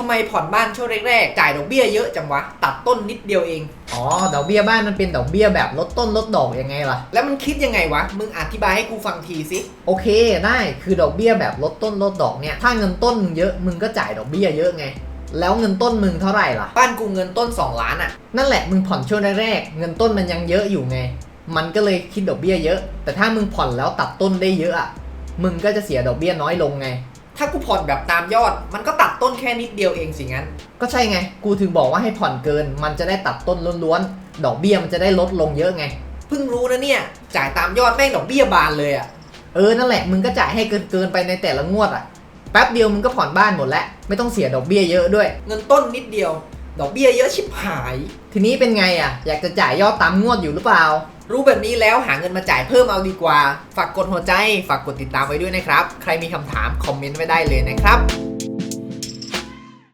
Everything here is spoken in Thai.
ทำไมผ่อนบ้านช่วงแรกๆ จ่ายดอกเบี้ยเยอะจังวะ ตัดต้นนิดเดียวเอง อ๋อ ดอกเบี้ยบ้านมันเป็นดอกเบี้ยแบบลดต้นลดดอกยังไงล่ะ แล้วมันคิดยังไงวะ มึงอธิบายให้กูฟังทีสิ โอเค ได้ คือดอกเบี้ยแบบลดต้นลดดอกเนี่ย ถ้าเงินต้นมึงเยอะ มึงก็จ่ายดอกเบี้ยเยอะไง แล้วเงินต้นมึงเท่าไหร่ล่ะ บ้านกูเงินต้น 2 ล้านอะนั่นแหละ มึงผ่อนช่วงแรกๆ เงินต้นมันยังเยอะอยู่ไง มันก็เลยคิดดอกเบี้ยเยอะ แต่ถ้ามึงผ่อนแล้วตัดต้นได้เยอะอะมึงก็จะเสียดอกเบี้ยน้อยลงไง ถ้ากูผ่อนแบบตามยอด มันก็ตัดต้นแค่นิดเดียวเองสิงั้น ก็ใช่ไง กูถึงบอกว่าให้ผ่อนเกิน มันจะได้ตัดต้นล้วนๆ ดอกเบี้ยมันจะได้ลดลงเยอะไง เพิ่งรู้นะเนี่ย จ่ายตามยอดแม่งดอกเบี้ยบานเลยอะเออ นั่นแหละ มึงก็จ่ายให้เกินเกินๆไปในแต่ละงวดอะ แป๊บเดียวมึงก็ผ่อนบ้านหมดแล้ว ไม่ต้องเสียดอกเบี้ยเยอะด้วย เงินต้นนิดเดียว ดอกเบี้ยเยอะชิบหาย ทีนี้เป็นไงอะ อยากจะจ่ายยอดตามงวดอยู่หรือเปล่า รู้แบบนี้แล้วหาเงินมาจ่ายเพิ่มเอาดีกว่า ฝากกดหัวใจ ฝากกดติดตามไว้ด้วยนะครับ ใครมีคำถามคอมเมนต์ไว้ได้เลยนะครับ